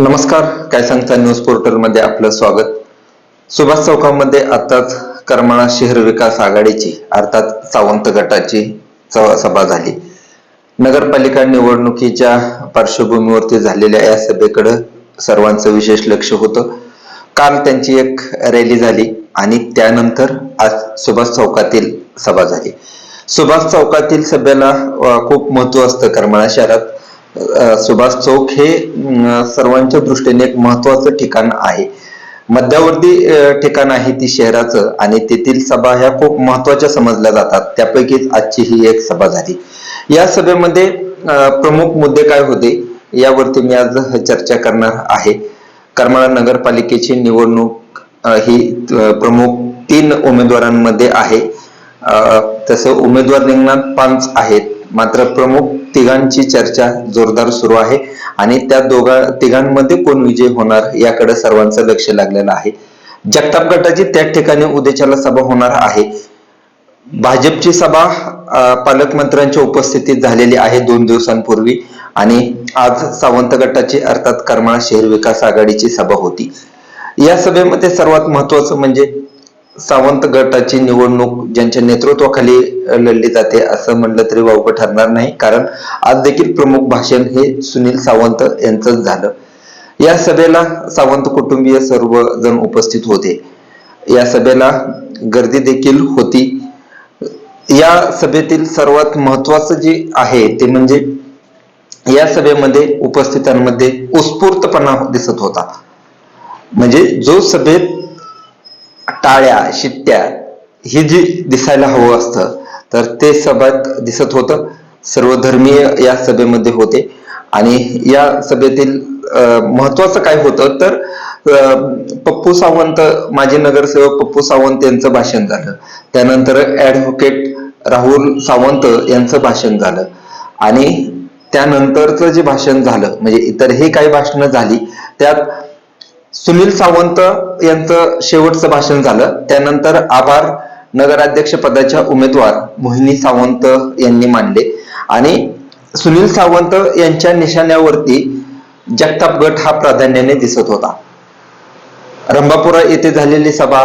नमस्कार काय सांगता न्यूज पोर्टलमध्ये आपलं स्वागत. सुभाष चौकामध्ये आताच करमाळा शहर विकास आघाडीची अर्थात सावंत गटाची सभा झाली. नगरपालिका निवडणुकीच्या पार्श्वभूमीवरती झालेल्या या सभेकडे सर्वांचं विशेष लक्ष होतं. काल त्यांची एक रॅली झाली आणि त्यानंतर आज सुभाष चौकातील सभा झाली. सुभाष चौकातील सभेला खूप महत्त्व असतं करमाळा शहरात. सुभाष चौक हे सर्वांच्या दृष्टीने एक महत्वाचं ठिकाण आहे. मध्यवर्ती ठिकाण आहे ती शहराचं आणि तेथील सभा ह्या खूप महत्त्वाच्या समजल्या जातात. त्यापैकीच आजची ही एक सभा झाली. या सभेमध्ये प्रमुख मुद्दे काय होते यावरती मी आज चर्चा करणार आहे. करमाळा नगरपालिकेची निवडणूक ही प्रमुख तीन उमेदवारांमध्ये आहे. तसं उमेदवार रिंगणात पाच आहेत. मात्र प्रमुख तिघांची चर्चा जोरदार सुरू आहे आणि त्या दोघा तिघांमध्ये कोण विजय होणार याकडे सर्वांचं लक्ष लागलेलं आहे. जगताप गटाची त्या ठिकाणी उद्याच्याला सभा होणार आहे. भाजपची सभा पालकमंत्र्यांच्या उपस्थितीत झालेली आहे दोन दिवसांपूर्वी आणि आज सावंत गटाची अर्थात करमाळा शहर विकास आघाडीची सभा होती. या सभेमध्ये सर्वात महत्वाचं म्हणजे सावंत गटाची निवडणूक ज्यांच्या नेतृत्वाखाली लढली जाते असं म्हणलं तरी वावगं ठरणार नाही. कारण आज देखील प्रमुख भाषण हे सुनील सावंत यांचंच झालं. या सभेला सावंत कुटुंबीय सर्वजण उपस्थित होते. या सभेला गर्दी देखील होती. या सभेतील सर्वात महत्वाचं जे आहे ते म्हणजे या सभेमध्ये उपस्थितांमध्ये उत्स्फूर्तपणा दिसत होता. म्हणजे जो सभेत टाळ्या शिट्ट्या हे जे दिसायला हवं असतं तर ते सभेत दिसत होतं. सर्वधर्मीय या सभेमध्ये होते. आणि या सभेतील महत्वाचं काय होतं तर पप्पू सावंत माजी नगरसेवक पप्पू सावंत यांचं भाषण झालं. त्यानंतर ऍडव्होकेट राहुल सावंत यांचं भाषण झालं. आणि त्यानंतरचं जे भाषण झालं म्हणजे इतर हे काही भाषणं झाली त्यात सुनील सावंत यांचं शेवटचं भाषण झालं. त्यानंतर आभार नगराध्यक्ष पदाच्या उमेदवार मोहिनी सावंत यांनी मानले. आणि सुनील सावंत यांच्या निशाण्यावरती जगताप गट हा प्राधान्याने दिसत होता. रंभापुरा येथे झालेली सभा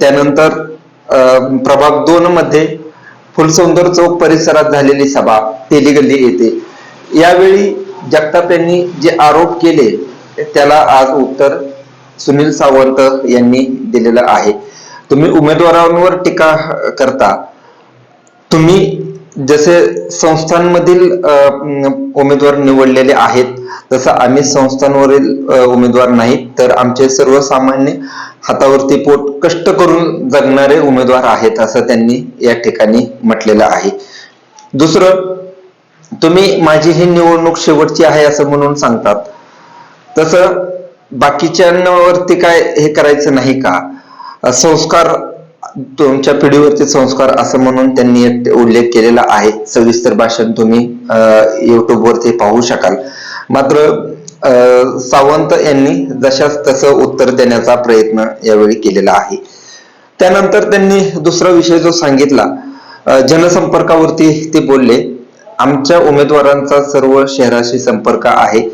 त्यानंतर अं, प्रभाग दोन मध्ये फुलसुंदर चौक परिसरात झालेली सभा तेलीगल्ली येथे. यावेळी जगताप यांनी जे आरोप केले त्याला आज उत्तर सुनील सावंत यांनी दिलेलं आहे. तुम्ही उमेदवारांवर टीका करता. तुम्ही जसे संस्थांमधील उमेदवार निवडलेले आहेत तसं आम्ही संस्थांवरील उमेदवार नाही तर आमचे सर्वसामान्य हातावरती पोट कष्ट करून जगणारे उमेदवार आहेत असं त्यांनी या ठिकाणी म्हटलेलं आहे. दुसरं तुम्ही माझी ही निवडणूक शेवटची आहे असं म्हणून सांगतात. तसं बाकीच्यांवरती काय हे करायचं नाही का? संस्कार तुमच्या पिढीवरती संस्कार असं म्हणून त्यांनी एक उल्लेख केलेला आहे. सविस्तर भाषण तुम्ही युट्यूब वरती पाहू शकाल. मात्र सावंत यांनी जशाच तसं उत्तर देण्याचा प्रयत्न यावेळी केलेला आहे. त्यानंतर त्यांनी दुसरा विषय जो सांगितला जनसंपर्कावरती ते बोलले आमच्या उमेदवारांचा सर्व शहराशी संपर्क आहे.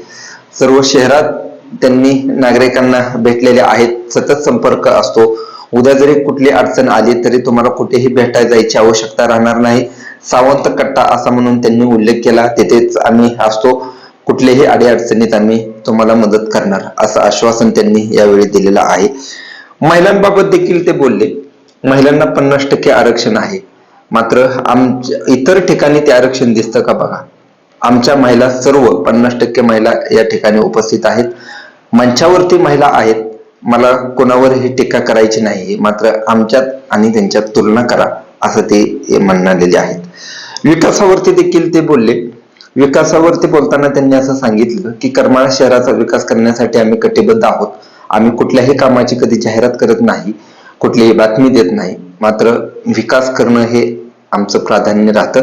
सर्व शहरात त्यांनी नागरिकांना भेटलेले आहेत. सतत संपर्क असतो. उद्या जरी कुठली अडचण आली तरी तुम्हाला कुठेही भेटायला जायची आवश्यकता राहणार नाही. सावंत कट्टा असा म्हणून त्यांनी उल्लेख केला. तिथेच आम्ही असतो. कुठल्याही अडीअडचणीत आम्ही तुम्हाला मदत करणार असं आश्वासन त्यांनी यावेळी दिलेलं आहे. महिलांबाबत देखील ते बोलले. महिलांना पन्नास टक्के आरक्षण आहे. मात्र आमच्या इतर ठिकाणी ते आरक्षण दिसतं का बघा? आमच्या महिला सर्व पन्नास टक्के महिला या ठिकाणी उपस्थित आहेत. मंचावरती महिला आहेत. मला कोणावरही टीका करायची नाही. मात्र आमच्यात आणि त्यांच्यात तुलना करा असं ते म्हणालेले आहेत. विकासावरती देखील ते बोलले. विकासावरती बोलताना त्यांनी असं सांगितलं की करमाळा शहराचा विकास करण्यासाठी आम्ही कटिबद्ध आहोत. आम्ही कुठल्याही कामाची कधी जाहिरात करत नाही कुठलीही बातमी देत नाही. मात्र विकास करणं हे आमचं प्राधान्य राहतं.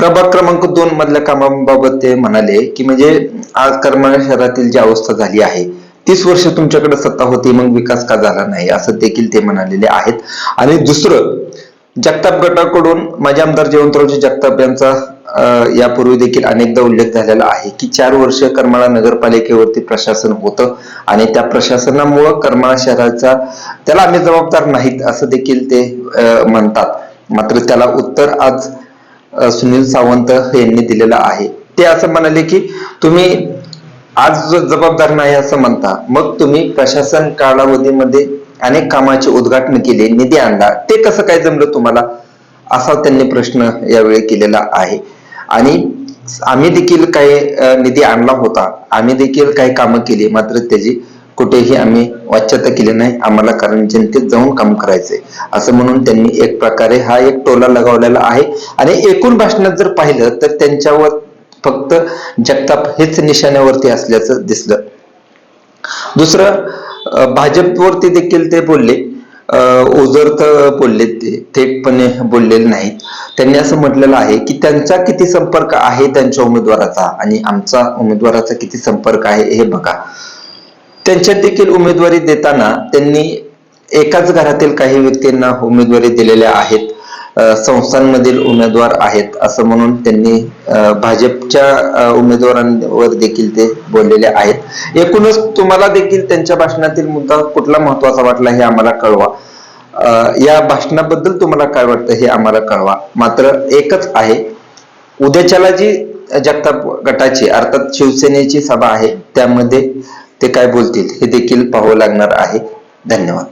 प्रभाग क्रमांक दोन मधल्या कामाबाबत ते म्हणाले की म्हणजे आज करमाळा शहरातील जी अवस्था झाली आहे तीस वर्ष तुमच्याकडे सत्ता होती मग विकास का झाला नाही? असं देखील ते म्हणालेले आहेत. आणि दुसरं जगताप गटाकडून माझे आमदार जयवंतरावजी जगताप यांचा अं, यापूर्वी देखील अनेकदा उल्लेख झालेला आहे की चार वर्ष करमाळा नगरपालिकेवरती प्रशासन होतं आणि त्या प्रशासनामुळं करमाळा शहराचा त्याला आम्ही जबाबदार नाहीत असं देखील ते अं, म्हणतात. मात्र त्याला उत्तर आज सुनील सावंत यांनी दिलेला आहे. ते असं म्हणाले की तुम्ही आज जो जबाबदार नाही असं म्हणता मग तुम्ही प्रशासन कालावधीमध्ये अनेक कामाचे उद्घाटन केले निधी आणला. ते कसं काय जमलं तुम्हाला? असा त्यांनी प्रश्न यावेळी केलेला आहे. आणि आम्ही देखील काही निधी आणला होता. आम्ही देखील काही कामं केली मात्र त्याची कुठेही आम्ही वाच्यता केली नाही आम्हाला कारण जनतेत जाऊन काम करायचंय. असं म्हणून त्यांनी एक प्रकारे हा एक टोला लगावलेला आहे. आणि एकूण भाषणात जर पाहिलं तर त्यांच्यावर फक्त जगताप हेच निशाण्यावरती असल्याचं दिसलं. दुसरं भाजपवरती देखील ते बोलले. अं, ओझरत बोलले ते थेटपणे बोललेले नाहीत. त्यांनी असं म्हटलेलं आहे की त्यांचा किती संपर्क आहे त्यांच्या उमेदवाराचा आणि आमचा उमेदवाराचा किती संपर्क आहे हे बघा. त्यांच्यात देखील उमेदवारी देताना त्यांनी एकाच घरातील काही व्यक्तींना उमेदवारी दिलेल्या आहेत संस्थांमधील उमेदवार आहेत असं म्हणून त्यांनी भाजपच्या उमेदवारांवर देखील ते बोललेले आहेत. एकूणच तुम्हाला देखील त्यांच्या भाषणातील मुद्दा कुठला महत्त्वाचा वाटला हे आम्हाला कळवा. अं, या भाषणाबद्दल तुम्हाला काय वाटतं हे आम्हाला कळवा. मात्र एकच आहे उद्याच्याला जी जगताप गटाची अर्थात शिवसेनेची सभा आहे त्यामध्ये ते काय बोलतील हे देखील पाहावं लागणार आहे. धन्यवाद.